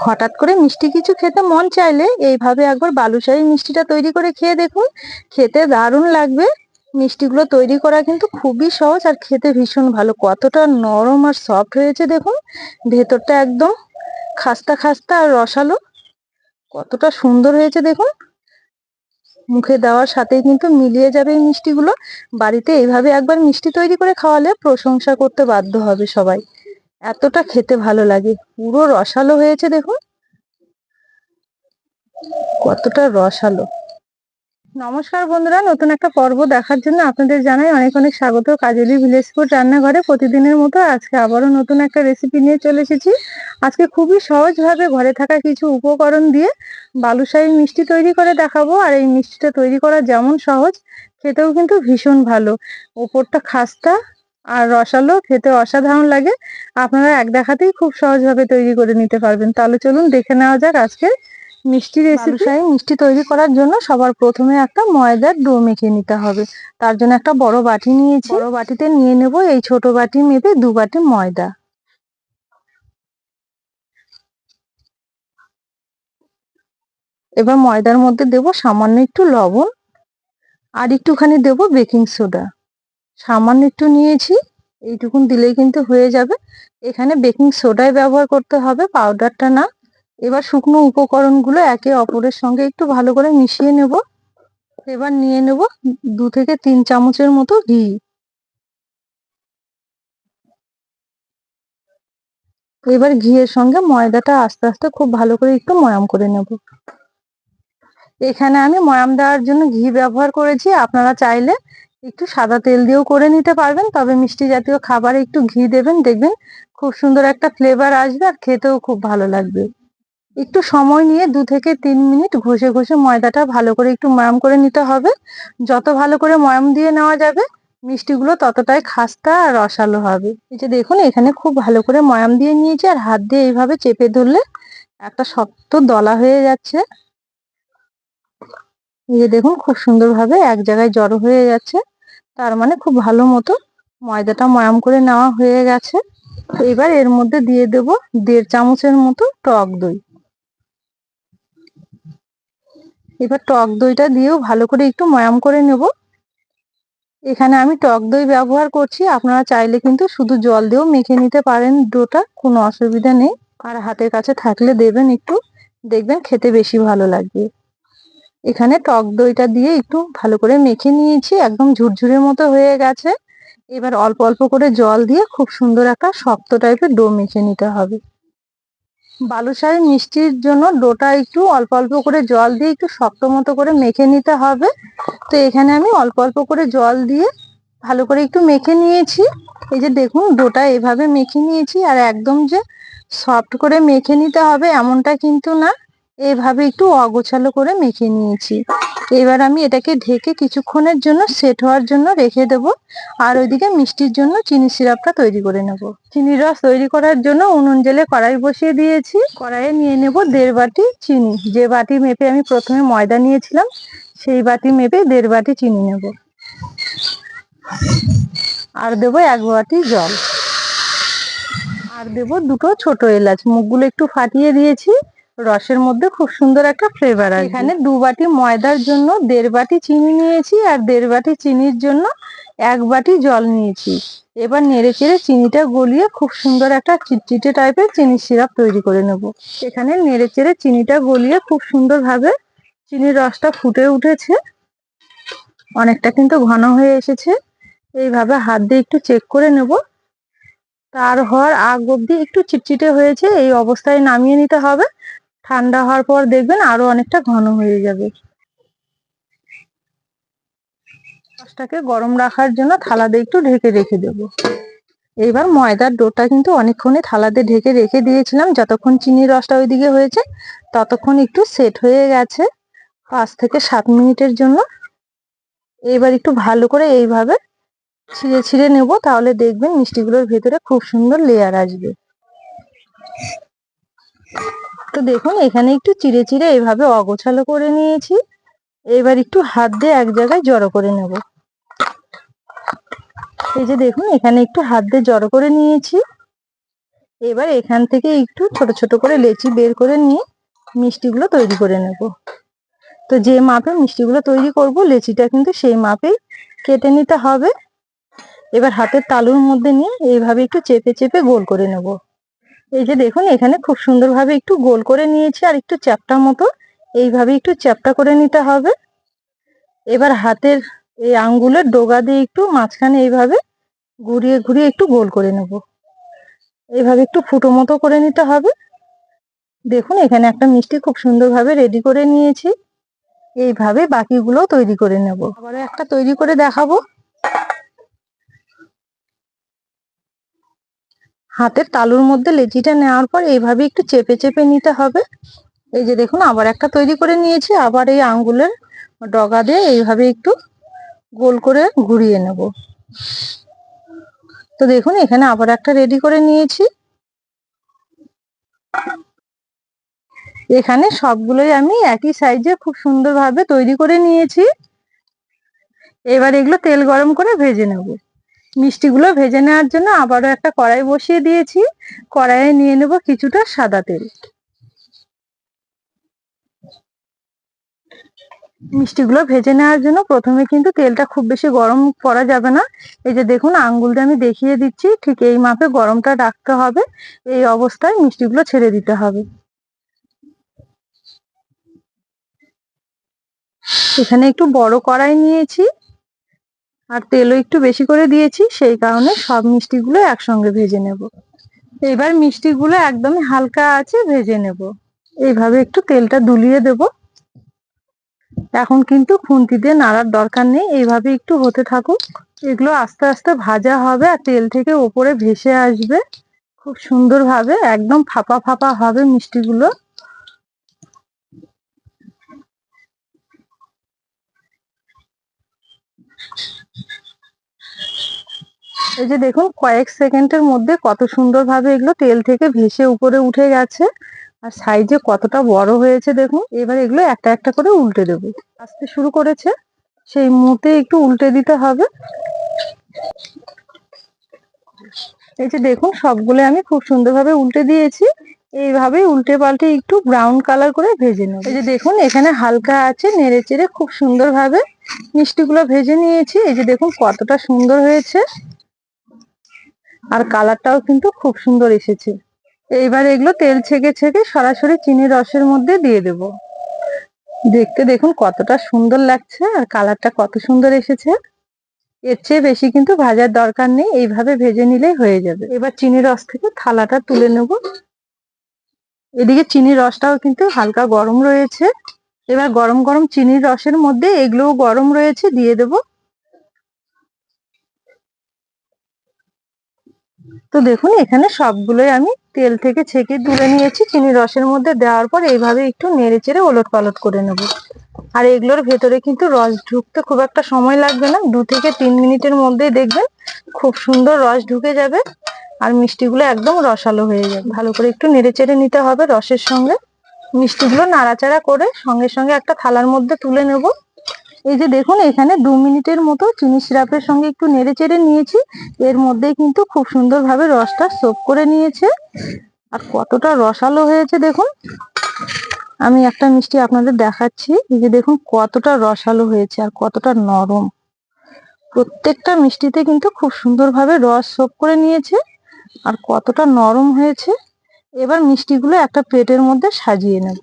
হঠাৎ করে মিষ্টি কিছু খেতে মন চাইলে এইভাবে একবার বালুশাহী মিষ্টিটা তৈরি করে খেয়ে দেখুন। খেতে দারুণ লাগবে। মিষ্টিগুলো তৈরি করা কিন্তু খুবই সহজ আর খেতে ভীষণ ভালো। কতটা নরম আর সফট হয়েছে দেখুন। ভেতরটা একদম খাস্তা খাস্তা আর রসালো। কতটা সুন্দর হয়েছে দেখুন। মুখে দেওয়ার সাথেই কিন্তু মিলিয়ে যাবে এই মিষ্টিগুলো। বাড়িতে এইভাবে একবার মিষ্টি তৈরি করে খাওয়ালে প্রশংসা করতে বাধ্য হবে সবাই। এতটা খেতে ভালো লাগে। পুরো রসালো হয়েছে দেখুন। কতটা রসালো। নমস্কার বন্ধুরা, নতুন একটা পর্ব দেখার জন্য আপনাদের জানাই অনেক অনেক স্বাগত। কাজলি ভিলেজ রান্নাঘরে প্রতিদিনের মতো আজকে আবারও নতুন একটা রেসিপি নিয়ে চলে এসেছি। আজকে খুবই সহজভাবে ঘরে থাকা কিছু উপকরণ দিয়ে বালুশাহী মিষ্টি তৈরি করে দেখাবো। আর এই মিষ্টিটা তৈরি করা যেমন সহজ, খেতেও কিন্তু ভীষণ ভালো। ওপরটা খাস্তা আর রসালো খেতে অসাধারণ লাগে। আপনারা এক দেখাতেই খুব সহজভাবে তৈরি করে নিতে পারবেন। তাহলে চলুন দেখে নেওয়া যাক আজকে মিষ্টি রেসিপি মিষ্টি তৈরি করার জন্য সবার প্রথমে একটা ময়দার ডো মেখে নিতে হবে। তার জন্য একটা বড় বাটি নিয়েছি। বড় বাটিতে নিয়ে নেব এই ছোট বাটি মেপে দু বাটি ময়দা। এবার ময়দার মধ্যে দেব সামান্য একটু লবণ। আর একটুখানি দেব বেকিং সোডা। সামান্য একটু নিয়েছি, এইটুকুন দিলেই কিন্তু হয়ে যাবে। এখানে বেকিং সোডাই ব্যবহার করতে হবে, পাউডারটা না। এবার শুকনো উপকরণগুলো একে অপরের সঙ্গে একটু ভালো করে মিশিয়ে নেব। এবার নিয়ে নেব দু থেকে তিন চামচের মতো ঘি। এবার ঘিয়ের সঙ্গে ময়দাটা আস্তে আস্তে খুব ভালো করে একটু ময়াম করে নেব। এখানে আমি ময়াম দেওয়ার জন্য ঘি ব্যবহার করেছি, আপনারা চাইলে একটু সাদা তেল দিয়েও করে নিতে পারবেন, তবে মিষ্টি জাতীয় খাবারে একটু ঘি দেবেন, দেখবেন খুব সুন্দর একটা ফ্লেভার আসবে আর খেতেও খুব ভালো লাগবে। একটু সময় নিয়ে দু থেকে তিন মিনিট ঘষে ঘষে ময়দাটা ভালো করে একটু ময়াম করে নিতে হবে। যত ভালো করে ময়াম দিয়ে নেওয়া যাবে, মিষ্টিগুলো ততটাই খাস্তা আর রসালো হবে। এই যে দেখুন, এখানে খুব ভালো করে ময়াম দিয়ে নিয়েছি আর হাত দিয়ে এইভাবে চেপে ধরলে একটা শক্ত দলা হয়ে যাচ্ছে। এই যে দেখুন, খুব সুন্দরভাবে এক জায়গায় জড়ো হয়ে যাচ্ছে। তার মানে খুব ভালো মতো ময়দাটা ময়াম করে নেওয়া হয়ে গেছে। এবার এর মধ্যে দিয়ে দেব দেড় চামচের মতো টক দই। এবার টক দইটা দিয়েও ভালো করে একটু ময়াম করে নেব। এখানে আমি টক দই ব্যবহার করছি, আপনারা চাইলে কিন্তু শুধু জল দিয়েও মেখে নিতে পারেন ডোটা, কোনো অসুবিধা নেই। আর হাতের কাছে থাকলে দেবেন একটু, দেখবেন খেতে বেশি ভালো লাগবে। এখানে টক দইটা দিয়ে একটু ভালো করে মেখে নিয়েছি, একদম ঝুরঝুরের মতো হয়ে গেছে। এবার অল্প অল্প করে জল দিয়ে খুব সুন্দর একটা শক্ত টাইপের ডো মেখে নিতে হবে। বালুশাহী মিষ্টির জন্য ডোটা একটু অল্প অল্প করে জল দিয়ে একটু শক্ত মতো করে মেখে নিতে হবে। তো এখানে আমি অল্প অল্প করে জল দিয়ে ভালো করে একটু মেখে নিয়েছি। এই যে দেখুন, ডোটা এভাবে মেখে নিয়েছি আর একদম যে সফট করে মেখে নিতে হবে এমনটা কিন্তু না। এইভাবে একটু অগোছালো করে মেখে নিয়েছি। এবার আমি এটাকে ঢেকে কিছুক্ষণের জন্য সেট হওয়ার জন্য রেখে দেব আর ওইদিকে মিষ্টির জন্য চিনি সিরাপটা তৈরি করে নেব। চিনি রস তৈরি করার জন্য উনুন জেলে কড়াই বসিয়ে দিয়েছি। কড়াইয়ে নিয়ে নেব দেড় বাটি চিনি। যে বাটি মেপে আমি প্রথমে ময়দা নিয়েছিলাম, সেই বাটি মেপে দেড় বাটি চিনি নেব। আর দেবো এক বাটি জল। আর দেবো দুটো ছোট এলাচ। মুখগুলো একটু ফাটিয়ে দিয়েছি। রসের মধ্যে খুব সুন্দর একটা ফ্লেভার আছে এখানে দু বাটি ময়দার জন্য দেড় বাটি চিনি নিয়েছি আর দেড় বাটি চিনির জন্য এক বাটি জল নিয়েছি। এবার নেড়ে চেড়ে চিনিটা গলিয়ে খুব সুন্দর একটা চিটচিটে টাইপের চিনি সিরাপ তৈরি করে নেব। এখানে নেড়ে চেড়ে চিনিটা গলিয়ে খুব সুন্দরভাবে চিনির রসটা ফুটে উঠেছে। অনেকটা কিন্তু ঘন হয়ে এসেছে। এইভাবে হাত দিয়ে একটু চেক করে নেব। তার হওয়ার আগ অব্দি একটু চিটচিটে হয়েছে এই অবস্থায় নামিয়ে নিতে হবে। ঠান্ডা হওয়ার পর দেখবেন আরও অনেকটা ঘন হয়ে যাবে। রসটাকে গরম রাখার জন্য থালাতে একটু ঢেকে রেখে দেব। এইবার ময়দার ডোটা কিন্তু অনেকক্ষণে থালাতে ঢেকে রেখে দিয়েছিলাম, যতক্ষণ চিনির রসটা ওইদিকে হয়েছে, ততক্ষণ একটু সেট হয়ে গেছে, পাঁচ থেকে সাত মিনিটের জন্য। এইবার একটু ভালো করে এইভাবে ছিঁড়ে ছিঁড়ে নেব, তাহলে দেখবেন মিষ্টিগুলোর ভেতরে খুব সুন্দর লেয়ার আসবে। তো দেখুন, এখানে একটু চিড়ে চিড়ে এইভাবে অগোছালো করে নিয়েছি। এবার একটু হাত দিয়ে এক জায়গায় জড়ো করে নেব। এই যে দেখুন, এখানে একটু হাত দিয়ে জড়ো করে নিয়েছি। এবার এখান থেকে একটু ছোট ছোট করে লেচি বের করে নিয়ে মিষ্টিগুলো তৈরি করে নেব। তো যে মাপে মিষ্টিগুলো তৈরি করব, লেচিটা কিন্তু সেই মাপেই কেটে নিতে হবে। এবার হাতের তালুর মধ্যে নিয়ে এইভাবে একটু চেপে চেপে গোল করে নেব। এই যে দেখুন, এখানে খুব সুন্দরভাবে একটু গোল করে নিয়েছি আর একটু চ্যাপটা মতো। এইভাবে একটু চ্যাপটা করে নিতে হবে। এবার হাতের এই আঙ্গুলের ডোগা দিয়ে একটু মাঝখানে এইভাবে ঘুরিয়ে ঘুরিয়ে একটু গোল করে নেব। এইভাবে একটু ফুটো মতো করে নিতে হবে। দেখুন, এখানে একটা মিষ্টি খুব সুন্দরভাবে রেডি করে নিয়েছি। এইভাবে বাকিগুলো তৈরি করে নেব। আবার একটা তৈরি করে দেখাবো। হাতের তালুর মধ্যে লেচিটা নেওয়ার পর এইভাবে একটু চেপে চেপে নিতে হবে। এই যে দেখুন, আবার একটা তৈরি করে নিয়েছি। আবার এই আঙ্গুলের ডগা দিয়ে এইভাবে একটু গোল করে ঘুরিয়ে নেব। তো দেখুন, এখানে আবার একটা রেডি করে নিয়েছি। এখানে সবগুলোই আমি একই সাইজে খুব সুন্দরভাবে তৈরি করে নিয়েছি। এবার এগুলো তেল গরম করে ভেজে নেব। মিষ্টিগুলো ভেজে নেওয়ার জন্য আবারও একটা কড়াই বসিয়ে দিয়েছি। কড়াইয়ে নিয়ে নেব কিছুটা সাদা তেল। মিষ্টিগুলো ভেজে নেওয়ার জন্য প্রথমে কিন্তু তেলটা খুব বেশি গরম করা যাবে না। এই যে দেখুন, আঙ্গুল দিয়ে আমি দেখিয়ে দিচ্ছি, ঠিক এই মাপে গরমটা রাখতে হবে। এই অবস্থায় মিষ্টিগুলো ছেড়ে দিতে হবে। এখানে একটু বড় কড়াই নিয়েছি। আর তেলও একটু বেশি করে দিয়েছি, সেই কারণে সব মিষ্টিগুলো একসঙ্গে ভেজে নেব। এবার মিষ্টিগুলো একদমই হালকা আছে, ভেজে নেব। এইভাবে একটু তেলটা দুলিয়ে দেব। এখন কিন্তু খুন্তি দিয়ে নাড়ার দরকার নেই, এইভাবে একটু হতে থাকুক। এগুলো আস্তে আস্তে ভাজা হবে আর তেল থেকে ওপরে ভেসে আসবে। খুব সুন্দরভাবে একদম ফাঁপা ফাঁপা হবে মিষ্টিগুলো। এই যে দেখুন, কয়েক সেকেন্ডের মধ্যে কত সুন্দরভাবে এগুলো তেল থেকে ভেসে উপরে উঠে গেছে। আর সাইজে কতটা বড় হয়েছে দেখুন, এবার এগুলো একটা একটা করে উল্টে দেবো। আসতে শুরু করেছে, সেই মুহূর্তে একটু উল্টে দিতে হবে। এই যে দেখুন, সবগুলো আমি খুব সুন্দরভাবে উল্টে দিয়েছি। এইভাবে উল্টে পাল্টে একটু ব্রাউন কালার করে ভেজে নেব। এই যে দেখুন, এখানে হালকা আছে নেড়ে চেড়ে খুব সুন্দরভাবে। মিষ্টিগুলো ভেজে নিয়েছি। এই যে দেখুন কতটা সুন্দর হয়েছে। আর কালারটাও কিন্তু খুব সুন্দর এসেছে। এইবার এগুলো তেল ছেঁকে ছেঁকে সরাসরি চিনির রসের মধ্যে দিয়ে দেব। দেখতে দেখুন কতটা সুন্দর লাগছে আর কালারটা কত সুন্দর এসেছে। এর চেয়ে বেশি কিন্তু ভাজার দরকার নেই, এইভাবে ভেজে নিলেই হয়ে যাবে। এবার চিনির রস থেকে থালাটা তুলে নেব। এদিকে চিনির রসটাও কিন্তু হালকা গরম রয়েছে। এবার গরম গরম চিনির রসের মধ্যে এগুলোও গরম রয়েছে, দিয়ে দেব। তো দেখুন, এখানে সবগুলোই আমি তেল থেকে ছেঁকে তুলে নিয়েছি। চিনির রসের মধ্যে দেওয়ার পর এইভাবে একটু নেড়ে চেড়ে ওলট পালট করে নেব। আর এগুলোর ভেতরে কিন্তু রস ঢুকতে খুব একটা সময় লাগবে না। দু থেকে তিন মিনিটের মধ্যেই দেখবেন খুব সুন্দর রস ঢুকে যাবে। আর মিষ্টিগুলো একদম রসালো হয়ে যাবে। ভালো করে একটু নেড়ে চেড়ে নিতে হবে রসের সঙ্গে। মিষ্টিগুলো নাড়াচাড়া করে সঙ্গে সঙ্গে একটা থালার মধ্যে তুলে নেব। এই যে দেখুন, এখানে দু মিনিটের মতো চিনি সিরাপের সঙ্গে একটু নেড়ে চেড়ে নিয়েছি। এর মধ্যে কিন্তু খুব সুন্দরভাবে রসটা সোপ করে নিয়েছে। আর কতটা রসালো হয়েছে দেখুন। আমি একটা মিষ্টি আপনাদের দেখাচ্ছি। এই যে দেখুন, কতটা রসালো হয়েছে আর কতটা নরম। প্রত্যেকটা মিষ্টিতে কিন্তু খুব সুন্দরভাবে রস সোপ করে নিয়েছে। আর কতটা নরম হয়েছে। এবার মিষ্টিগুলো একটা প্লেটের মধ্যে সাজিয়ে নেব।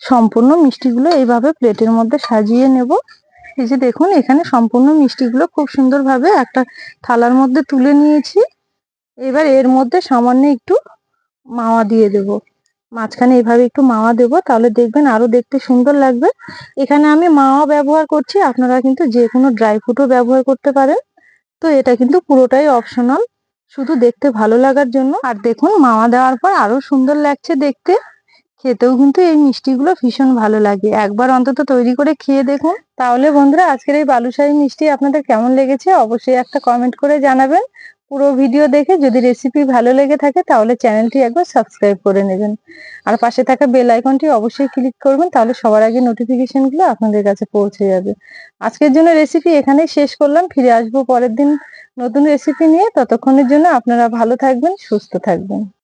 সম্পূর্ণ মিষ্টিগুলো এইভাবে প্লেটের মধ্যে সাজিয়ে নেব। এই যে দেখুন, এখানে সম্পূর্ণ মিষ্টিগুলো খুব সুন্দরভাবে একটা থালার মধ্যে তুলে নিয়েছি। এবার এর মধ্যে সামান্য একটু মাওয়া দিয়ে দেব। মাঝখানে এভাবে একটু মাওয়া দেব, তাহলে দেখবেন আরও দেখতে সুন্দর লাগবে। এখানে আমি মাওয়া ব্যবহার করছি, আপনারা কিন্তু যে কোনো ড্রাই ফ্রুটও ব্যবহার করতে পারেন। তো এটা কিন্তু পুরোটাই অপশনাল শুধু দেখতে ভালো লাগার জন্য। আর দেখুন, মামা দেওয়ার পর আরও সুন্দর লাগছে দেখতে। খেতেও কিন্তু এই মিষ্টিগুলো ভীষণ ভালো লাগে। একবার অন্তত তৈরি করে খেয়ে দেখুন। তাহলে বন্ধুরা, আজকের এই বালুশাহী মিষ্টি আপনাদের কেমন লেগেছে অবশ্যই একটা কমেন্ট করে জানাবেন। পুরো ভিডিও দেখে যদি রেসিপি ভালো লেগে থাকে তাহলে চ্যানেলটি একবার সাবস্ক্রাইব করে নেবেন। আর পাশে থাকা বেল আইকনটি অবশ্যই ক্লিক করবেন, তাহলে সবার আগে নোটিফিকেশনগুলো আপনাদের কাছে পৌঁছে যাবে। আজকের জন্য রেসিপি এখানেই শেষ করলাম, ফিরে আসব পরের দিন নতুন রেসিপি নিয়ে। ততক্ষণের জন্য আপনারা ভালো থাকবেন, সুস্থ থাকবেন।